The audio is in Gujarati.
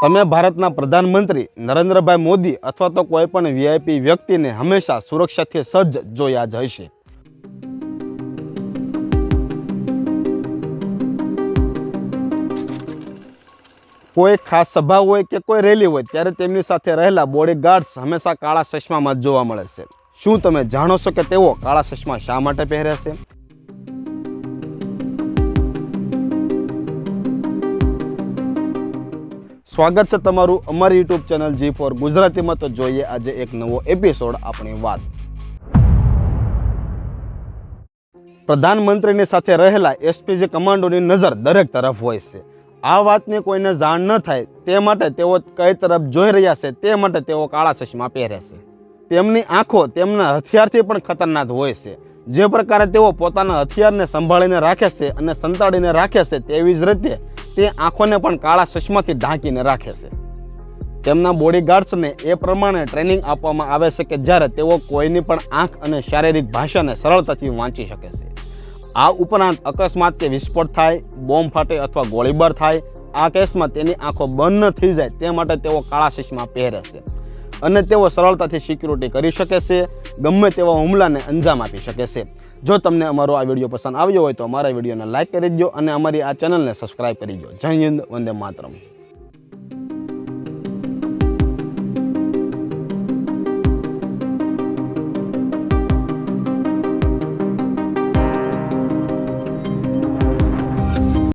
તમે ભારતના પ્રધાનમંત્રી નરેન્દ્રભાઈ મોદી અથવા તો કોઈ પણ વીઆઈપી વ્યક્તિને હંમેશા સુરક્ષાથી સજ્જ જોયા જ હશે. કોઈ ખાસ સભા હોય કે કોઈ રેલી હોય, ત્યારે તેમની સાથે રહેલા બોડીગાર્ડ્સ હંમેશા કાળા ચશ્મામાં જોવા મળે છે. શું તમે જાણો છો કે તેઓ કાળા ચશ્મા શા માટે પહેરે છે? સ્વાગત છે તમારું અમારી યુટ્યુબ ચેનલ જી ફોર ગુજરાતીમાં. તો જોઈએ આજે એક નવો એપિસોડ આપણી વાત. પ્રધાનમંત્રીની સાથે રહેલા એસપીજી કમાન્ડોની નજર દરેક તરફ હોય છે. આ વાતની કોઈને જાણ ન થાય તે માટે તેઓ કઈ તરફ જોઈ રહ્યા છે તે માટે તેઓ કાળા ચશ્મા પહેરે છે. તેમની આંખો તેમના હથિયારથી પણ ખતરનાક હોય છે. જે પ્રકારે તેઓ પોતાના હથિયારને સંભાળીને રાખે છે અને સંતાડીને રાખે છે તેવી જ રીતે તે આંખોને પણ કાળા ચશ્માથી ઢાંકીને રાખે છે. તેમના બોડીગાર્ડ્સને એ પ્રમાણે ટ્રેનિંગ આપવામાં આવે છે કે જ્યારે તેઓ કોઈની પણ આંખ અને શારીરિક ભાષાને સરળતાથી વાંચી શકે છે. આ ઉપરાંત અકસ્માત કે વિસ્ફોટ થાય, બોમ્બ ફાટે અથવા ગોળીબાર થાય, આ કેસમાં તેની આંખો બંધ ન થઈ જાય તે માટે તેઓ કાળા ચશ્મા પહેરે છે. અને તેઓ સરળતાથી સિક્યુરિટી કરી શકે છે, ગમે તેવા હુમલાને અંજામ આપી શકે છે. જો તમને અમારો આ વીડિયો પસંદ આવ્યો હોય તો અમારા વિડીયોને લાઇક કરી દો અને અમારી આ ચેનલને સબસ્ક્રાઇબ કરી દો જય હિન્દ, વંદે માતરમ.